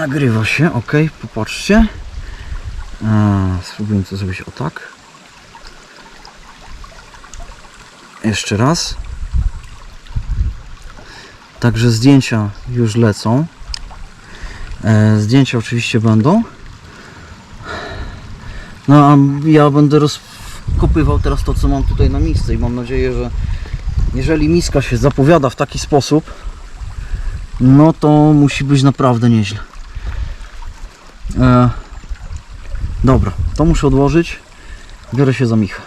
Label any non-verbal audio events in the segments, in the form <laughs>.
Nagrywa się, ok, popatrzcie. A, spróbujmy to zrobić o tak. Jeszcze raz. Także zdjęcia już lecą. E, zdjęcia oczywiście będą. No a ja będę rozkopywał teraz to, co mam tutaj na misce i mam nadzieję, że jeżeli miska się zapowiada w taki sposób, no to musi być naprawdę nieźle. E, dobra, to muszę odłożyć. Biorę się za Micha.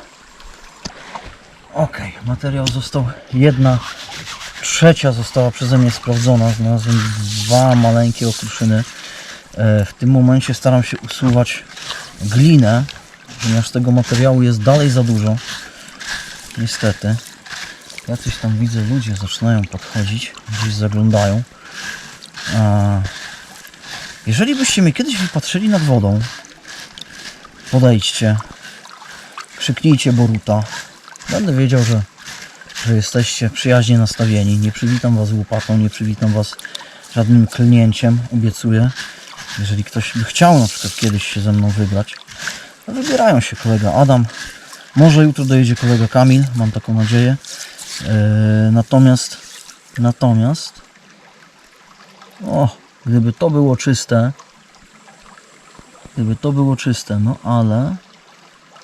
Ok, materiał został. Jedna trzecia została przeze mnie sprawdzona. Znalazłem dwa maleńkie okruszyny. E, w tym momencie staram się usuwać glinę, ponieważ tego materiału jest dalej za dużo. Niestety. Jacyś tam widzę ludzie zaczynają podchodzić, gdzieś zaglądają. A jeżeli byście mnie kiedyś wypatrzyli nad wodą, podejdźcie, krzyknijcie Boruta. Będę wiedział, że, że jesteście przyjaźnie nastawieni. Nie przywitam was łopatą, nie przywitam was żadnym klnięciem, obiecuję. Jeżeli ktoś by chciał na przykład kiedyś się ze mną wybrać, to wybierają się kolega Adam. Może jutro dojedzie kolega Kamil, mam taką nadzieję. Yy, natomiast, natomiast, o, gdyby to było czyste, gdyby to było czyste, no ale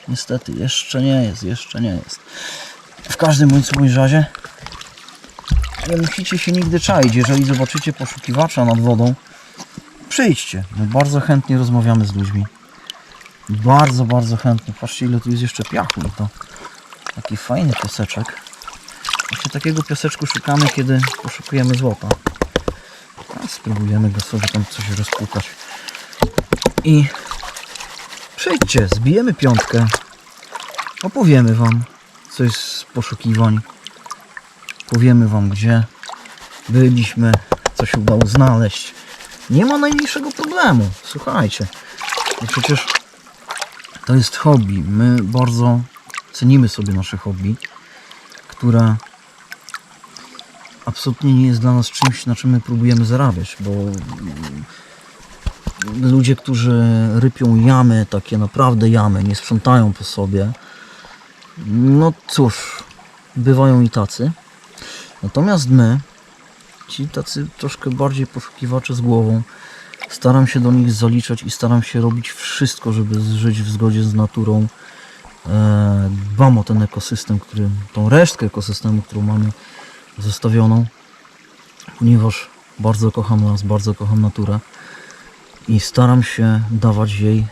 niestety jeszcze nie jest, jeszcze nie jest. W każdym bądź razie nie musicie się nigdy czaić. Jeżeli zobaczycie poszukiwacza nad wodą, przyjdźcie. My bardzo chętnie rozmawiamy z ludźmi. Bardzo, bardzo chętnie. Patrzcie ile tu jest jeszcze piachu i to taki fajny piaseczek. Właśnie takiego piaseczku szukamy, kiedy poszukujemy złota. Spróbujemy go sobie tam coś rozpukać. I przyjdźcie, zbijemy piątkę. Opowiemy wam coś z poszukiwań. Powiemy wam gdzie byliśmy, co się udało znaleźć. Nie ma najmniejszego problemu. Słuchajcie. Przecież to jest hobby. My bardzo cenimy sobie nasze hobby, które absolutnie nie jest dla nas czymś, na czym my próbujemy zarabiać, bo ludzie, którzy rypią jamy, takie naprawdę jamy, nie sprzątają po sobie, no cóż, bywają i tacy. Natomiast my, ci tacy troszkę bardziej poszukiwacze z głową, staram się do nich zaliczać i staram się robić wszystko, żeby żyć w zgodzie z naturą. E, dbam o ten ekosystem, który, tą resztkę ekosystemu, którą mamy zostawioną, ponieważ bardzo kocham nas, bardzo kocham naturę i staram się dawać jej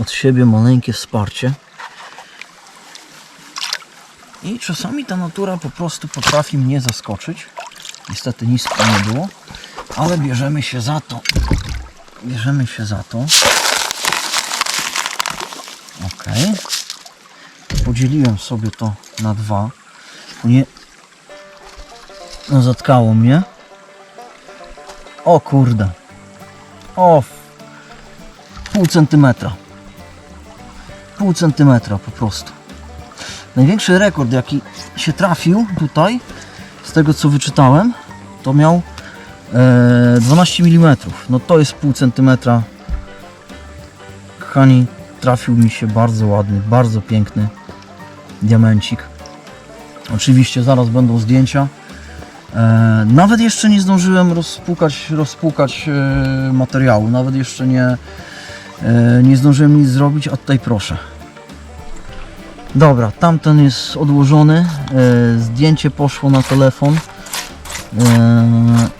od siebie maleńkie wsparcie. I czasami ta natura po prostu potrafi mnie zaskoczyć. Niestety nic nie było, ale bierzemy się za to. Bierzemy się za to. Ok. Podzieliłem sobie to na dwa. Nie, no zatkało mnie. O kurde. O. Pół centymetra. Pół centymetra po prostu. Największy rekord jaki się trafił tutaj, z tego co wyczytałem, to miał e, 12 mm. No to jest pół centymetra. Kochani, trafił mi się bardzo ładny, bardzo piękny diamencik. Oczywiście zaraz będą zdjęcia. E, nawet jeszcze nie zdążyłem rozpukać, rozpukać e, materiału, nawet jeszcze nie, e, nie zdążyłem nic zrobić, a tutaj proszę. Dobra, tamten jest odłożony, zdjęcie poszło na telefon.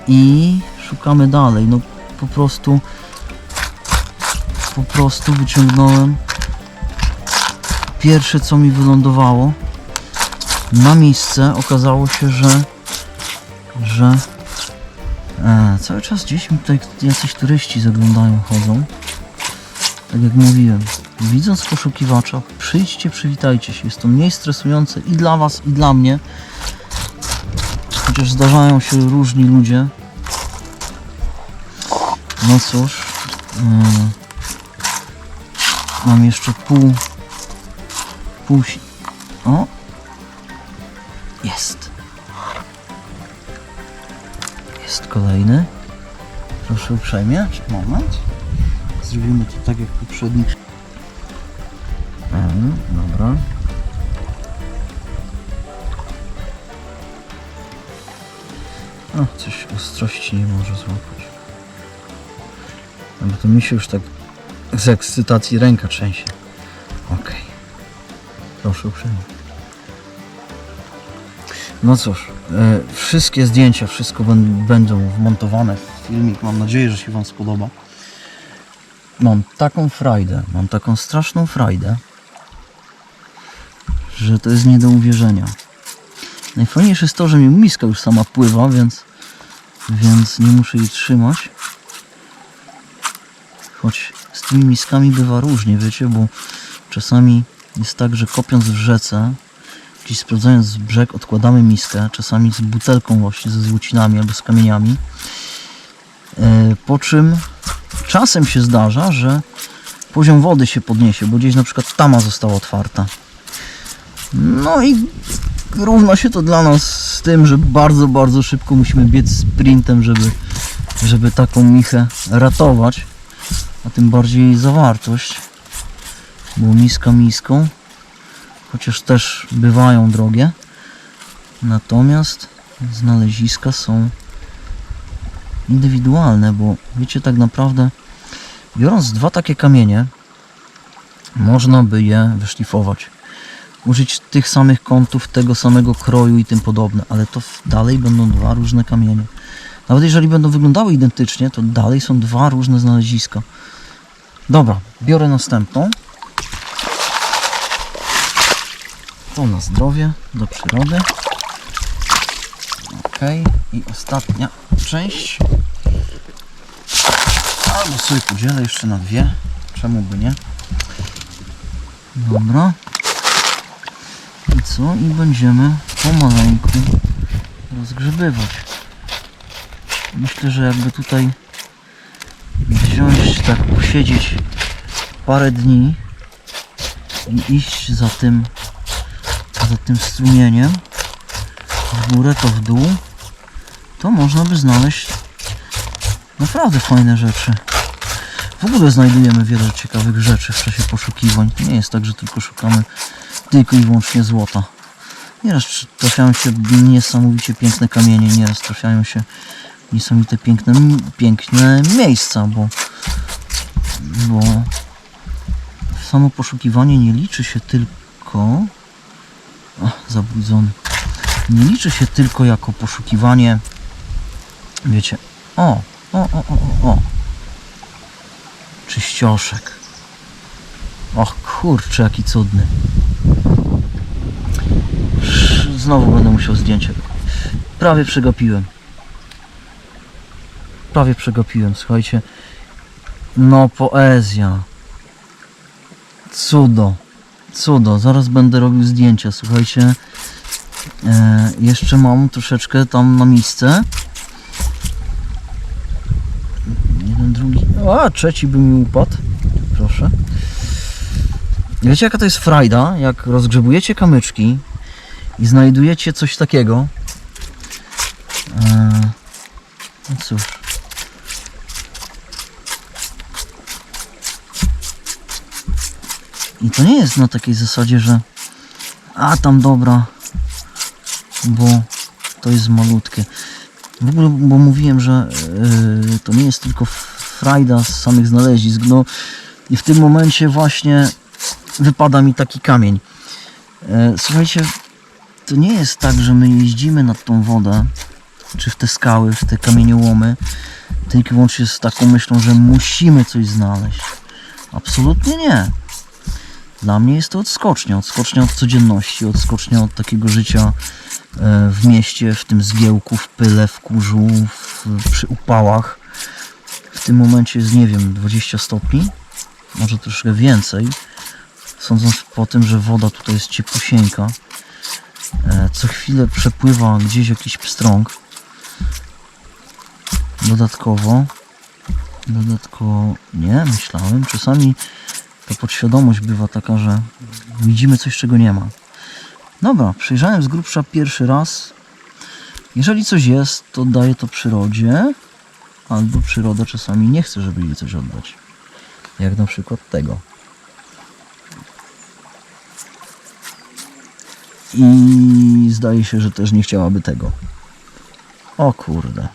I szukamy dalej. No po prostu po prostu wyciągnąłem. Pierwsze co mi wylądowało na miejsce okazało się, że że e, cały czas gdzieś mi tutaj jacyś turyści zaglądają, chodzą. Tak jak mówiłem, widząc poszukiwacza, przyjdźcie, przywitajcie się. Jest to mniej stresujące i dla Was, i dla mnie. Chociaż zdarzają się różni ludzie. No cóż, e, mam jeszcze pół, pół, o, kolejny. Proszę uprzejmie. Moment. Zrobimy to tak jak poprzedni. Mhm, dobra. O, coś ostrości nie może złapać. No bo to mi się już tak z ekscytacji ręka trzęsie. Okej. Proszę uprzejmie. No cóż, e, wszystkie zdjęcia, wszystko bę- będą wmontowane w filmik. Mam nadzieję, że się Wam spodoba. Mam taką frajdę, mam taką straszną frajdę, że to jest nie do uwierzenia. Najfajniejsze jest to, że mi miska już sama pływa, więc, więc nie muszę jej trzymać. Choć z tymi miskami bywa różnie, wiecie, bo czasami jest tak, że kopiąc w rzece, gdzieś sprawdzając brzeg, odkładamy miskę, czasami z butelką właśnie, ze złocinami albo z kamieniami. E, Po czym czasem się zdarza, że poziom wody się podniesie, bo gdzieś na przykład tama została otwarta. No i równa się to dla nas z tym, że bardzo, bardzo szybko musimy biec sprintem, żeby, żeby taką michę ratować, a tym bardziej jej zawartość, bo miska miską, chociaż też bywają drogie, natomiast znaleziska są indywidualne, bo wiecie tak naprawdę biorąc dwa takie kamienie można by je wyszlifować użyć tych samych kątów, tego samego kroju i tym podobne, ale to dalej będą dwa różne kamienie. Nawet jeżeli będą wyglądały identycznie, to dalej są dwa różne znaleziska. Dobra, biorę następną. To na zdrowie, do przyrody. Ok, i ostatnia część. Albo sobie podzielę jeszcze na dwie. Czemu by nie? Dobra. I co? I będziemy pomaleńku rozgrzebywać. Myślę, że jakby tutaj wziąć, tak posiedzieć parę dni i iść za tym, za tym strumieniem w górę, to w dół, to można by znaleźć naprawdę fajne rzeczy. W ogóle znajdujemy wiele ciekawych rzeczy w czasie poszukiwań. To nie jest tak, że tylko szukamy tylko i wyłącznie złota. Nieraz trafiają się niesamowicie piękne kamienie, nieraz trafiają się niesamowite piękne, piękne miejsca, bo, bo samo poszukiwanie nie liczy się tylko Ach, zabrudzony nie liczy się tylko jako poszukiwanie wiecie o, o, o, o, o, czyścioszek och kurczę jaki cudny Znowu będę musiał zdjęcie. Prawie przegapiłem. Prawie przegapiłem, słuchajcie. No poezja. Cudo. Cudo. Zaraz będę robił zdjęcia, słuchajcie. E, jeszcze mam troszeczkę tam na miejsce. Jeden, drugi. A, trzeci by mi upadł. Proszę. Wiecie jaka to jest frajda, jak rozgrzebujecie kamyczki i znajdujecie coś takiego. Eee, no cóż. I to nie jest na takiej zasadzie, że a tam dobra, bo to jest malutkie. W ogóle, bo mówiłem, że yy, to nie jest tylko frajda z samych znalezisk, no i w tym momencie właśnie wypada mi taki kamień. E, Słuchajcie, to nie jest tak, że my jeździmy nad tą wodę, czy w te skały, w te kamieniołomy, tylko wyłącznie z taką myślą, że musimy coś znaleźć. Absolutnie nie. Dla mnie jest to odskocznia, odskocznia od codzienności, odskocznia od takiego życia e, w mieście, w tym zgiełku, w pyle, w kurzu, w, przy upałach. W tym momencie jest, nie wiem, 20 stopni, może troszkę więcej. Sądząc po tym, że woda tutaj jest cieplusieńka. E, Co chwilę przepływa gdzieś jakiś pstrąg. Dodatkowo, dodatkowo, nie, myślałem, czasami ta podświadomość bywa taka, że widzimy coś, czego nie ma. Dobra, przejrzałem z grubsza pierwszy raz. Jeżeli coś jest, to daję to przyrodzie. albo przyroda czasami nie chce, żeby jej coś oddać. Jak na przykład tego. I zdaje się, że też nie chciałaby tego. O kurde.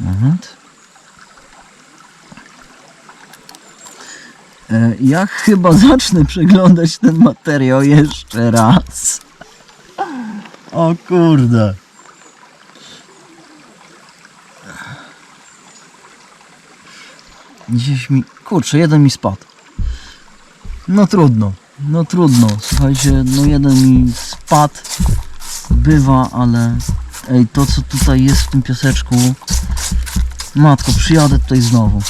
Moment. Ja chyba zacznę przeglądać ten materiał jeszcze raz. O kurde. Gdzieś mi... Kurczę, jeden mi spadł. No trudno. No trudno. Słuchajcie, no jeden mi spadł. Bywa, ale... Ej, to co tutaj jest w tym piaseczku... Matko, przyjadę tutaj znowu.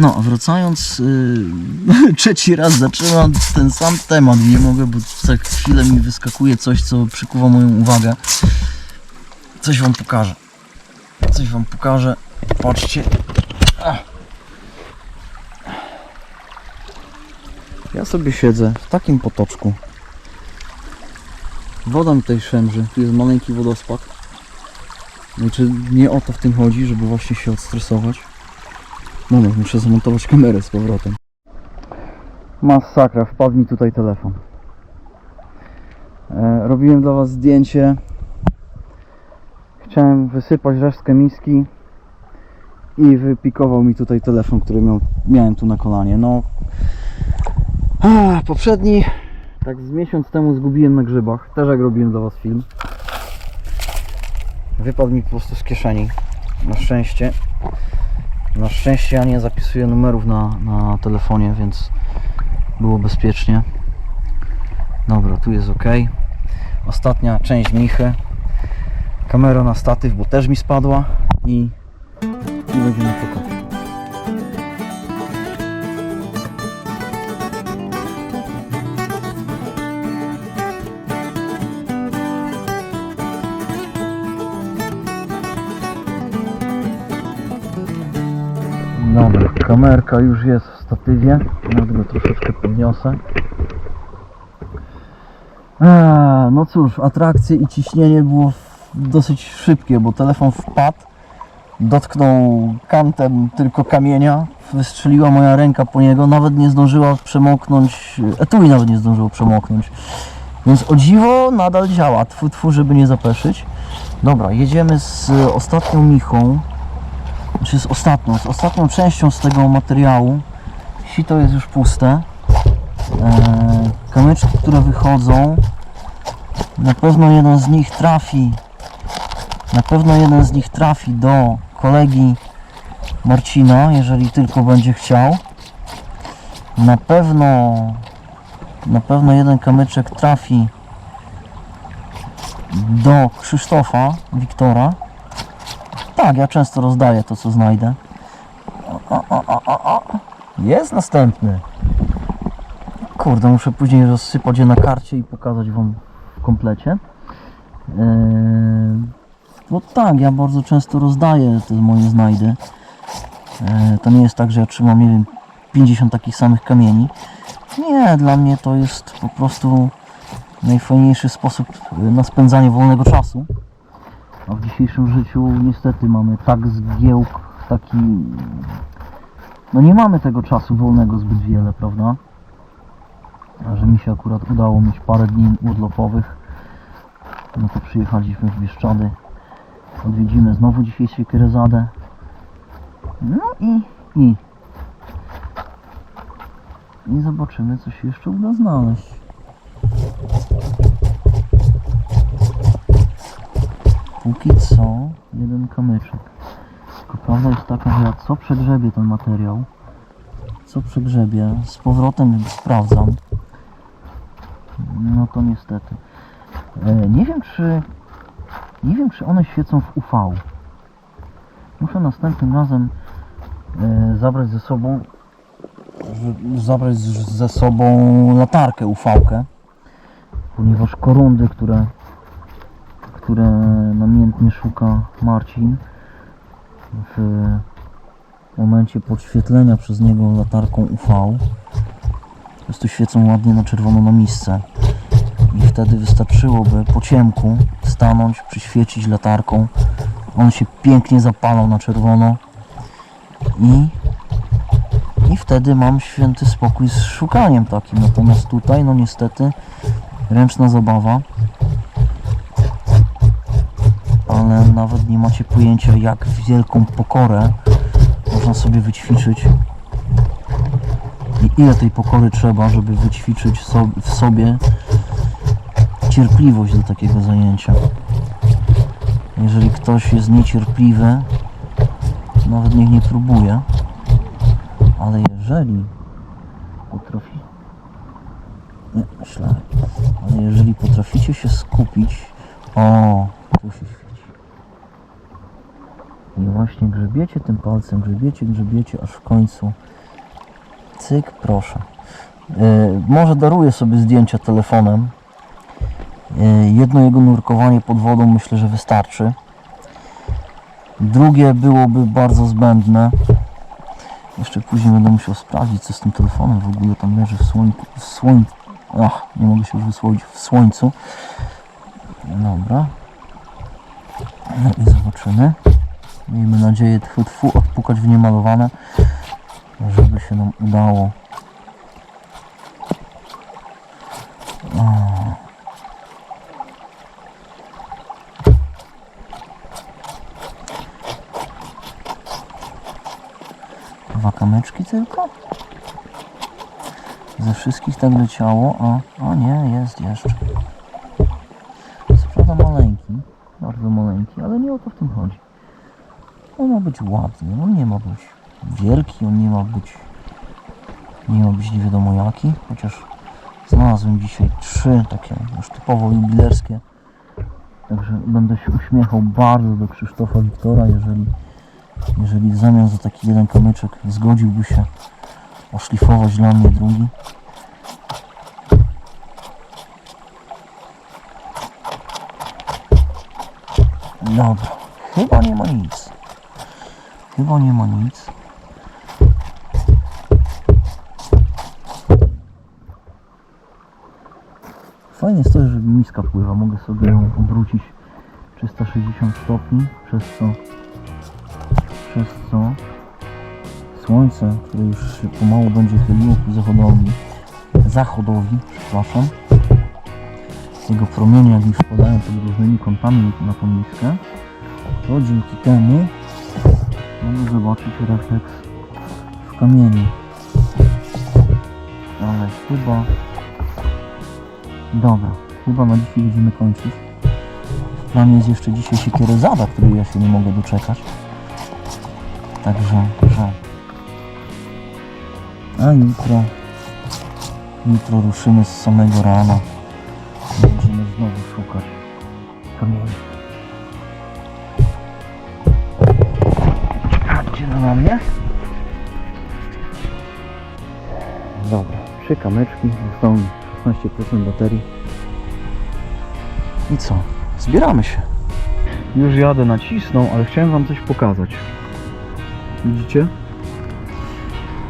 No, wracając, yy, <laughs> trzeci raz zaczynam ten sam temat. Nie mogę, bo za chwilę mi wyskakuje coś, co przykuwa moją uwagę. Coś wam pokażę. Coś wam pokażę. Patrzcie. Ja sobie siedzę w takim potoczku. Woda mi tutaj szemrzy. Tu jest maleńki wodospad. No czy nie o to w tym chodzi, żeby właśnie się odstresować? Moment, muszę zamontować kamerę z powrotem. Masakra, wpadł mi tutaj telefon. E, robiłem dla Was zdjęcie. Chciałem wysypać resztkę miski i wypikował mi tutaj telefon, który miał, miałem tu na kolanie. No, a, poprzedni, tak z miesiąc temu zgubiłem na grzybach. Też jak robiłem dla Was film. Wypadł mi po prostu z kieszeni. Na szczęście. Na szczęście ja nie zapisuję numerów na, na telefonie, więc było bezpiecznie. Dobra, tu jest ok. Ostatnia część michy. Kamera na statyw, bo też mi spadła i, i będziemy pokazać. Kamerka już jest w statywie. Nawet go troszeczkę podniosę. A, no cóż, atrakcje i ciśnienie było dosyć szybkie, bo telefon wpadł, dotknął kantem tylko kamienia, wystrzeliła moja ręka po niego, nawet nie zdążyła przemoknąć, etui nawet nie zdążyło przemoknąć. Więc o dziwo nadal działa, tfu, tfu, żeby nie zapeszyć. Dobra, jedziemy z ostatnią michą, czy z ostatnią, z ostatnią częścią z tego materiału. Sito jest już puste. Eee, kamyczki, które wychodzą, na pewno jeden z nich trafi, na pewno jeden z nich trafi do kolegi Marcina, jeżeli tylko będzie chciał. Na pewno, na pewno jeden kamyczek trafi do Krzysztofa, Wiktora. Tak, ja często rozdaję to, co znajdę. O, o, o, o, o. Jest następny. Kurde, muszę później rozsypać je na karcie i pokazać Wam w komplecie. Eee, no tak, ja bardzo często rozdaję te moje znajdy. Eee, to nie jest tak, że ja trzymam, nie wiem, 50 takich samych kamieni. Nie, dla mnie to jest po prostu najfajniejszy sposób na spędzanie wolnego czasu. A w dzisiejszym życiu niestety mamy tak zgiełk, taki... No nie mamy tego czasu wolnego zbyt wiele, prawda? A że mi się akurat udało mieć parę dni urlopowych, no to przyjechaliśmy w Bieszczady. Odwiedzimy znowu dzisiaj Siekierezadę. No i... i... I zobaczymy, co się jeszcze uda znaleźć. Póki co jeden kamyczek. Tylko prawda jest taka, że ja co przegrzebię ten materiał, co przegrzebię, z powrotem sprawdzam. No to niestety. E, nie wiem czy nie wiem czy one świecą w UV. Muszę następnym razem e, zabrać ze sobą zabrać ze sobą latarkę UV-kę ponieważ korundy, które które namiętnie szuka Marcin w momencie podświetlenia przez niego latarką UV po prostu świecą ładnie na czerwono na miejsce i wtedy wystarczyłoby po ciemku stanąć, przyświecić latarką On się pięknie zapalał na czerwono i, i wtedy mam święty spokój z szukaniem takim. Natomiast tutaj, no niestety, ręczna zabawa. Nawet nie macie pojęcia, jak wielką pokorę można sobie wyćwiczyć. I ile tej pokory trzeba, żeby wyćwiczyć w sobie cierpliwość do takiego zajęcia. Jeżeli ktoś jest niecierpliwy, nawet niech nie próbuje. Ale jeżeli potrafi. Nie, myślałem. Ale jeżeli potraficie się skupić. O, tu się właśnie grzebiecie tym palcem, grzebiecie, grzebiecie, aż w końcu. Cyk, proszę. Yy, może daruję sobie zdjęcia telefonem. Yy, jedno jego nurkowanie pod wodą myślę, że wystarczy. Drugie byłoby bardzo zbędne. Jeszcze później będę musiał sprawdzić, co z tym telefonem w ogóle tam leży w słońcu. W słoń... Ach, nie mogę się już wysłowić w słońcu. Dobra. No i zobaczymy. Miejmy nadzieję, tfu, tfu, odpukać w niemalowane, żeby się nam udało. Dwa kamyczki tylko? Ze wszystkich tak leciało, a, a nie, jest jeszcze. Co prawda maleńki, bardzo maleńki, ale nie o to w tym chodzi. On ma być ładny, on nie ma być wielki, on nie ma być nie ma być nie wiadomo jaki, chociaż znalazłem dzisiaj trzy takie już typowo jubilerskie. Także będę się uśmiechał bardzo do Krzysztofa Wiktora, jeżeli, jeżeli w zamian za taki jeden kamyczek zgodziłby się oszlifować dla mnie drugi. Dobra, chyba nie ma nic. Chyba nie ma nic. Fajnie jest to, że miska pływa. Mogę sobie ją obrócić 360 stopni, przez co przez co słońce, które już pomału będzie chyliło ku zachodowi, zachodowi, przepraszam, jego promienie jak mi wpadają pod różnymi kątami na tą miskę, to dzięki temu mogę zobaczyć refleks w kamieniu. Ale chyba... Dobra, chyba na dzisiaj będziemy kończyć. W planie jest jeszcze dzisiaj siekierezada, której ja się nie mogę doczekać. Także, że... A jutro... Jutro ruszymy z samego rana. Będziemy znowu szukać kamieni. Patrzcie na mnie. Dobra, trzy kameczki, zostało mi 16% baterii. I co? Zbieramy się. Już jadę nacisnął, ale chciałem Wam coś pokazać. Widzicie?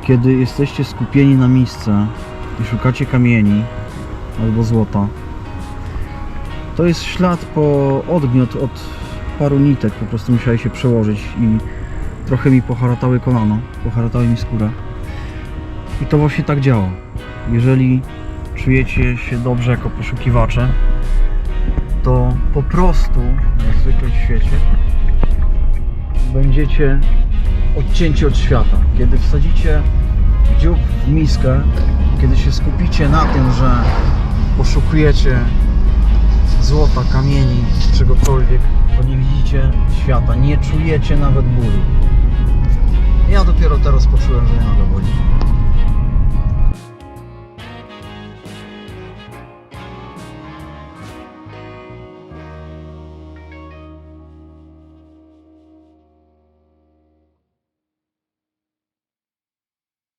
Kiedy jesteście skupieni na miejsce i szukacie kamieni albo złota, to jest ślad po odgniot od paru nitek. Po prostu musiałem się przełożyć i trochę mi poharatały kolano, poharatały mi skórę. I to właśnie tak działa. Jeżeli czujecie się dobrze jako poszukiwacze, to po prostu, jak zwykle w świecie, będziecie odcięci od świata. Kiedy wsadzicie dziób w miskę, kiedy się skupicie na tym, że poszukujecie złota, kamieni, czegokolwiek, to nie widzicie świata, nie czujecie nawet bólu. Ja dopiero teraz poczułem, że nie go boli.